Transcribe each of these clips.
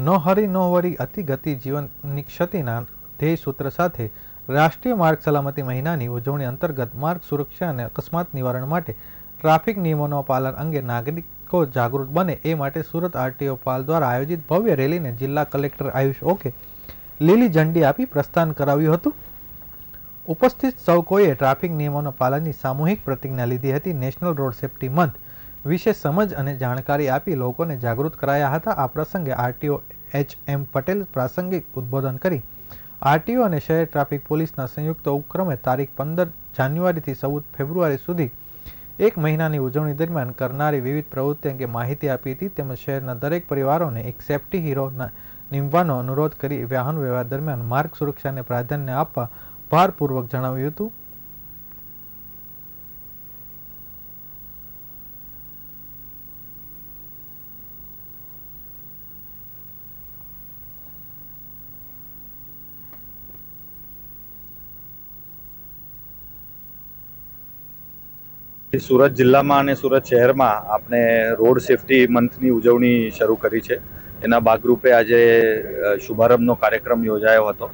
નો હરી નો વરી અતિ ગતિ જીવનની ક્ષતિના ધ્યેય સૂત્ર સાથે રાષ્ટ્રીય માર્ગ સલામતી મહિનાની ઉજવણી અંતર્ગત માર્ગ સુરક્ષા અને અકસ્માત નિવારણ માટે ટ્રાફિક નિયમોના પાલન અંગે નાગરિકો જાગૃત બને એ માટે સુરત આરટીઓ પાલ દ્વારા આયોજિત ભવ્ય રેલીને જિલ્લા કલેક્ટર આયુષ ઓકે લીલી ઝંડી આપી પ્રસ્થાન કરાવ્યું હતું. ઉપસ્થિત સૌ કોઈએ ટ્રાફિક નિયમોના પાલનની સામૂહિક પ્રતિજ્ઞા લીધી હતી. નેશનલ રોડ સેફટી મંથ વિશે સમજ અને જાણકારી આપી લોકોને જાગૃત કરાયા હતા. આ પ્રસંગે આરટીઓ એચ એમ પટેલ પ્રાસંગિક ઉદ્બોધન કરી. આરટીઓ અને શહેર ટ્રાફિક પોલીસના સંયુક્ત ઉપક્રમે તારીખ પંદર જાન્યુઆરીથી ચૌદ ફેબ્રુઆરી સુધી એક મહિનાની ઉજવણી દરમિયાન કરનારી વિવિધ પ્રવૃત્તિ અંગે માહિતી આપી હતી. તેમજ શહેરના દરેક પરિવારોને એક સેફ્ટી હીરો નીમવાનો અનુરોધ કરી વાહન વ્યવહાર દરમિયાન માર્ગ સુરક્ષાને પ્રાધાન્ય આપવા ભારપૂર્વક જણાવ્યું હતું. સુરત જિલ્લામાં અને સુરત શહેરમાં આપણે રોડ સેફટી મંથની ઉજવણી શરૂ કરી છે. એના ભાગરૂપે આજે શુભારંભનો કાર્યક્રમ યોજાયો હતો.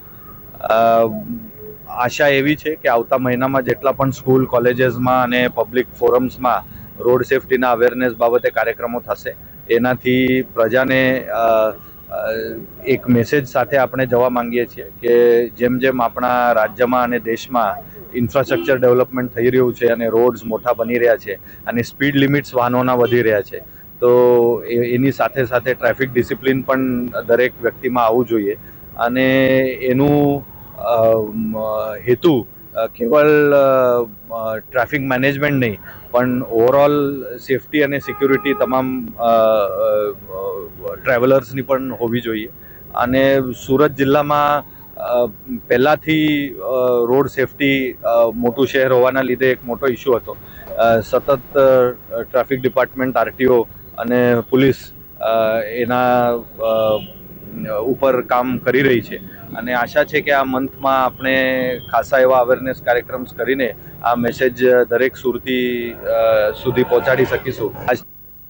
આશા એવી છે કે આવતા મહિનામાં જેટલા પણ સ્કૂલ, કોલેજીસમાં અને પબ્લિક ફોરમ્સમાં રોડ સેફટીના અવેરનેસ બાબતે કાર્યક્રમો થશે, એનાથી પ્રજાને એક મેસેજ સાથે આપણે જવા માંગીએ છીએ કે જેમ જેમ આપણા રાજ્યમાં અને દેશમાં ઇન્ફ્રાસ્ટ્રક્ચર ડેવલપમેન્ટ થઈ રહ્યું છે અને રોડ્સ મોટા બની રહ્યા છે અને સ્પીડ લિમિટ્સ વાહનોના વધી રહ્યા છે. તો એની સાથે સાથે ટ્રાફિક ડિસિપ્લિન પણ દરેક વ્યક્તિમાં આવવું જોઈએ. અને એનું હેતુ કેવલ ટ્રાફિક મેનેજમેન્ટ નહીં, પણ ઓવરઓલ સેફટી અને સિક્યુરિટી તમામ ટ્રાવેલર્સની પણ હોવી જોઈએ. અને સુરત જિલ્લામાં પહેલાંથી રોડ સેફટી મોટું શહેર હોવાના લીધે એક મોટો ઇસ્યુ હતો. સતત ટ્રાફિક ડિપાર્ટમેન્ટ, આરટીઓ અને પોલીસ એના ઉપર કામ કરી રહી છે. અને આશા છે કે આ મંથમાં આપણે ખાસા એવા અવેરનેસ કાર્યક્રમ્સ કરીને આ મેસેજ દરેક સુરતી સુધી પહોંચાડી શકીશું. આજ